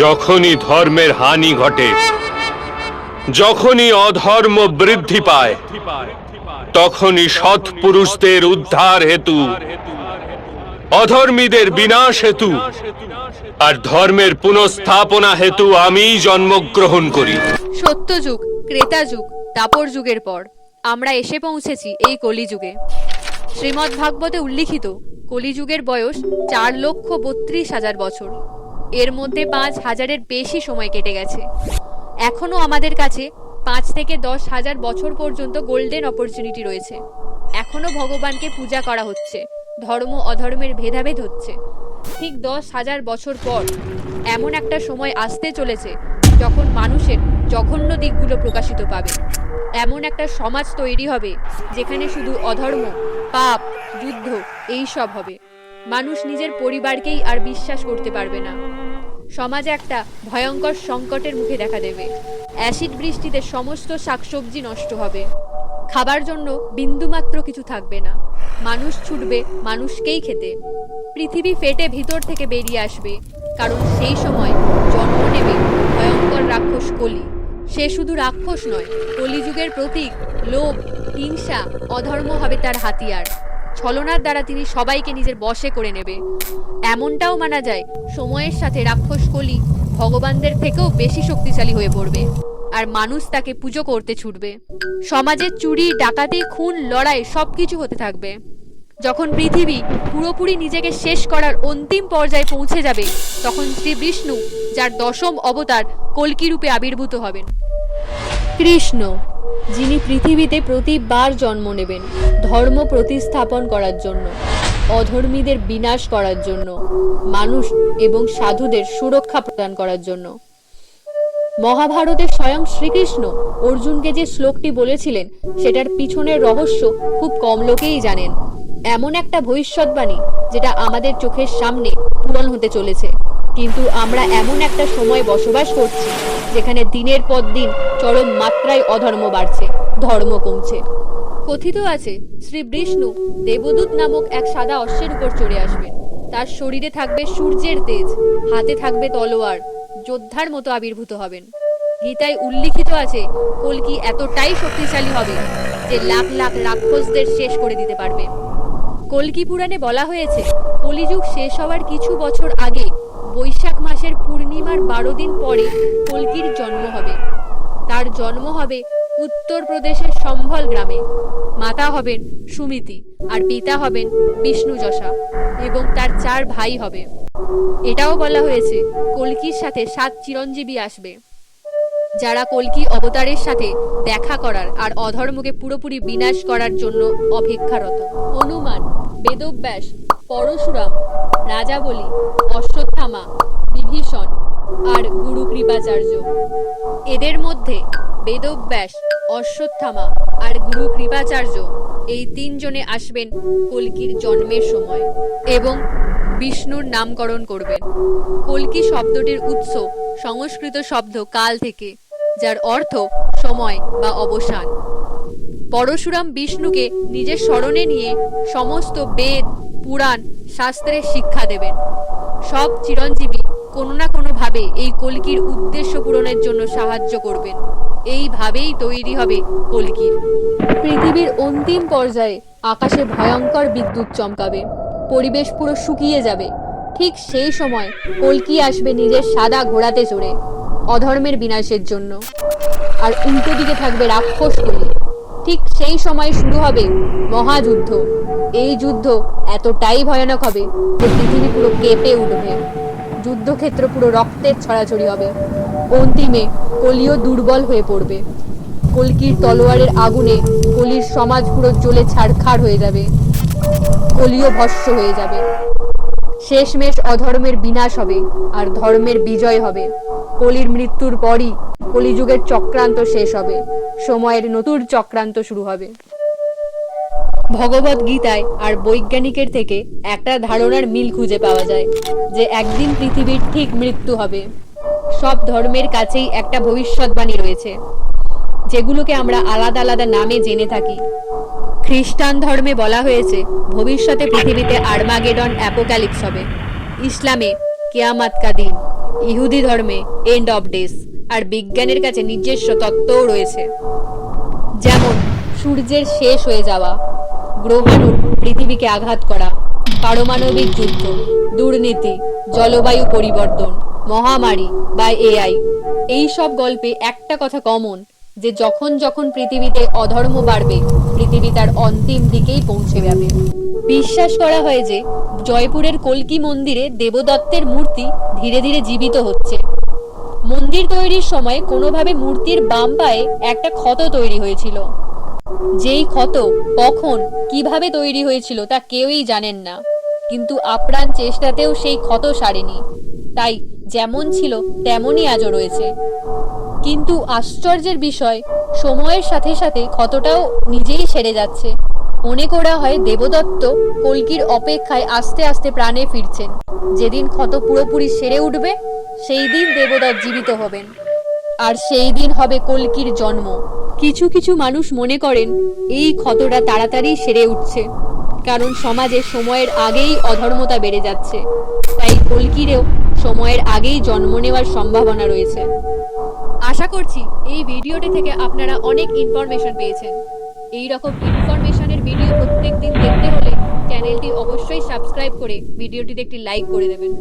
যখনই ধর্মের হানি ঘটে, যখনই অধর্ম বৃদ্ধি পায়, তখনই সৎ পুরুষদের উদ্ধার হেতু, অধর্মীদের বিনাশ হেতু, আর ধর্মের পুনঃস্থাপনা হেতু আমিই জন্মগ্রহণ করি। সত্যযুগ ক্রেতা যুগ দাপর যুগের পর, আমরা এসে পৌঁছেছি এই কলিযুগে। শ্রীমদ্ ভাগবতে উল্লিখিত, কলিযুগের বয়স চার লক্ষ বত্রিশ হাজার বছর। এর মধ্যে পাঁচ হাজারের বেশি সময় কেটে গেছে। এখনও আমাদের কাছে পাঁচ থেকে দশ হাজার বছর পর্যন্ত গোল্ডেন অপরচুনিটি রয়েছে। এখনও ভগবানকে পূজা করা হচ্ছে, ধর্ম অধর্মের ভেদাভেদ হচ্ছে। ঠিক দশ হাজার বছর পর এমন একটা সময় আসতে চলেছে যখন মানুষের জঘন্য দিকগুলো প্রকাশিত পাবে। এমন একটা সমাজ তৈরি হবে যেখানে শুধু অধর্ম, পাপ, যুদ্ধ এই সব হবে। মানুষ নিজের পরিবারকেই আর বিশ্বাস করতে পারবে না। সমাজ একটা ভয়ঙ্কর সংকটের মুখে দেখা দেবে। অ্যাসিড বৃষ্টিতে সমস্ত শাকসবজি নষ্ট হবে। খাবার জন্য বিন্দুমাত্র কিছু থাকবে না। মানুষ ছুটবে মানুষকেই খেতে। পৃথিবী ফেটে ভিতর থেকে বেরিয়ে আসবে, কারণ সেই সময় জন্ম নেবে ভয়ঙ্কর রাক্ষস কলি। সে শুধু রাক্ষস নয়, কলিযুগের প্রতীক, লোভ, হিংসা, অধর্ম হবে তার হাতিয়ার। ছলনার দ্বারা তিনি সবাইকে নিজের বশে করে নেবে। এমনটাও মানা যায়, সময়ের সাথে রাক্ষস কলি ভগবানদের থেকেও বেশি শক্তিশালী হয়ে পড়বে আর মানুষ তাকে পুজো করতে ছুটবে। সমাজে চুরি, ডাকাতি, খুন, লড়াই সবকিছু হতে থাকবে। যখন পৃথিবী পুরোপুরি নিজেকে শেষ করার অন্তিম পর্যায়ে পৌঁছে যাবে, তখন শ্রী বিষ্ণু, যার দশম অবতার কল্কি রূপে আবির্ভূত হবেন। কৃষ্ণ যিনি পৃথিবীতে প্রতিবার জন্ম নেবেন, ধর্ম প্রতিস্থাপন করার জন্য, অধর্মীদের বিনাশ করার জন্য, মানুষ এবং সাধুদের সুরক্ষা প্রদান করার জন্য। মহাভারতে স্বয়ং শ্রীকৃষ্ণ অর্জুনকে যে শ্লোকটি বলেছিলেন, সেটার পিছনের রহস্য খুব কম লোকেই জানেন। এমন একটা ভবিষ্যৎবাণী, যেটা আমাদের চোখের সামনে পূরণ হতে চলেছে। কিন্তু আমরা এমন একটা সময় বসবাস করছি, যেখানে দিনের পর দিন চরম মাত্রায় অধর্ম বাড়ছে, ধর্ম কমছে। কথিত আছে, শ্রী বিষ্ণু দেবদূত নামক এক সাদা অশ্বের উপর চড়ে আসবেন। তার শরীরে থাকবে সূর্যের তেজ, হাতে থাকবে তলোয়ার, যোদ্ধার মতো আবির্ভূত হবেন। গীতায় উল্লিখিত আছে কলকি এতটাই শক্তিশালী হবে যে লাখ লাখ রাক্ষসদের শেষ করে দিতে পারবে। কলকি পুরাণে বলা হয়েছে, কলিযুগ শেষ হওয়ার কিছু বছর আগে মাসের পূর্ণিমার বারো দিন পরে কলকির জন্ম হবে। তার জন্ম হবে উত্তরপ্রদেশের সম্ভল গ্রামে। মাতা হবেন সুমিতি আর পিতা হবেন বিষ্ণু যশা এবং তার চার ভাই হবে। এটাও বলা হয়েছে, কলকির সাথে সাত চিরঞ্জীবী আসবে। যারা কলকি অবতারের সাথে দেখা করার আর অধর্মকে পুরোপুরি বিনাশ করার জন্য অপেক্ষারত। হনুমান, বেদব্যাস, পরশুরাম, রাজাবলী, অশ্বত্থামা বিভীষণ আর গুরু কৃপাচার্য। এদের মধ্যে বেদব্যাস, অশ্বত্থামা আর গুরু কৃপাচার্য এই তিনজনে আসবেন কলকির জন্মের সময় এবং বিষ্ণুর নামকরণ করবেন। কলকি শব্দটির উৎস সংস্কৃত শব্দ কাল থেকে, যার অর্থ সময় বা অবসান। পরশুরাম বিষ্ণুকে নিজের স্মরণে নিয়ে সমস্ত বেদ, পুরাণ শাস্ত্রের শিক্ষা দেবেন। সব চিরঞ্জীবী কোনো না কোনোভাবে এই কলকির উদ্দেশ্য পূরণের জন্য সাহায্য করবেন। এইভাবেই তৈরি হবে কলকির। পৃথিবীর অন্তিম পর্যায়ে আকাশে ভয়ঙ্কর বিদ্যুৎ চমকাবে, পরিবেশ পুরো শুকিয়ে যাবে। ঠিক সেই সময় কলকি আসবে নিজের সাদা ঘোড়াতে চড়ে, অধর্মের বিনাশের জন্য। আর উল্টো দিকে থাকবে রাক্ষস কলি। ঠিক সেই সময় শুরু হবে মহাযুদ্ধ। এই যুদ্ধ এতটাই ভয়ানক হবে যে পৃথিবী পুরো কেঁপে উঠবে। যুদ্ধক্ষেত্র পুরো রক্তের ছড়াছড়ি হবে। অন্তিমে কলিও দুর্বল হয়ে পড়বে। কলকির তলোয়ারের আগুনে কলির সমাজ পুরো জ্বলে ছাড়খাড় হয়ে যাবে। কলিও ভস্য হয়ে যাবে। শেষমেশ অধর্মের বিনাশ হবে আর ধর্মের বিজয় হবে। কলির মৃত্যুর পরই কলিযুগের চক্রান্ত শেষ হবে। সময়ের নতুন চক্রান্ত শুরু হবে। ভগবত গীতায় আর বৈজ্ঞানিকের থেকে একটা ধারণার মিল খুঁজে পাওয়া যায় যে একদিন পৃথিবীর ঠিক মৃত্যু হবে। সব ধর্মের কাছেই একটা ভবিষ্যৎবাণী রয়েছে, যেগুলোকে আমরা আলাদা আলাদা নামে জেনে থাকি। খ্রিস্টান ধর্মে বলা হয়েছে, ভবিষ্যতে পৃথিবীতে আর্মাগেডন অ্যাপোক্যালিপস হবে। ইসলামে কেয়ামাত কা দিন, ইহুদি ধর্মে এন্ড অফ ডেস আর বিজ্ঞানের কাছে নিজস্ব তত্ত্বও রয়েছে। যেমন, সূর্যের শেষ হয়ে যাওয়া গ্রহাণুর পৃথিবীকে আঘাত করা, পারমাণবিক যুদ্ধ, দুর্নীতি, জলবায়ু পরিবর্তন, মহামারী বা এআই। এই সব গল্পে একটা কথা কমন, যে যখন যখন পৃথিবীতে অধর্ম বাড়বে, পৃথিবী তার অন্তিম দিকেই পৌঁছে যাবে। বিশ্বাস করা হয় যে, জয়পুরের কল্কি মন্দিরে দেবদত্তের মূর্তি ধীরে ধীরে জীবিত হচ্ছে। মন্দির তৈরির সময় কোনোভাবে মূর্তির বাম পায়ে একটা ক্ষত তৈরি হয়েছিল। যেই ক্ষত কখন, কীভাবে তৈরি হয়েছিল তা কেউই জানেন না। কিন্তু আপ্রাণ চেষ্টাতেও সেই ক্ষত সারেনি। তাই যেমন ছিল, তেমনই আজও রয়েছে। কিন্তু আশ্চর্যের বিষয়, সময়ের সাথে সাথে ক্ষতটাও নিজেই সেরে যাচ্ছে। মনে করা হয় দেবদত্ত কল্কির অপেক্ষায় আস্তে আস্তে প্রাণে ফিরছেন। যেদিন ক্ষত পুরোপুরি সেরে উঠবে, সেই দিন দেবদত্ত জীবিত হবেন। আর সেই দিন হবে কল্কির জন্ম। কিছু কিছু মানুষ মনে করেন, এই ক্ষতটা তাড়াতাড়ি সেরে উঠছে। কারণ সমাজে সময়ের আগেই অধর্মতা বেড়ে যাচ্ছে। তাই কলকিরেও সময়ের আগেই জন্ম নেওয়ার সম্ভাবনা রয়েছে। আশা করছি এই ভিডিওটি থেকে আপনারা অনেক ইনফরমেশন পেয়েছেন। এই রকম ইনফরমেশনের ভিডিও প্রত্যেক দিন দেখতে হলে চ্যানেলটি অবশ্যই সাবস্ক্রাইব করে ভিডিওটিতে একটি লাইক করে দেবেন।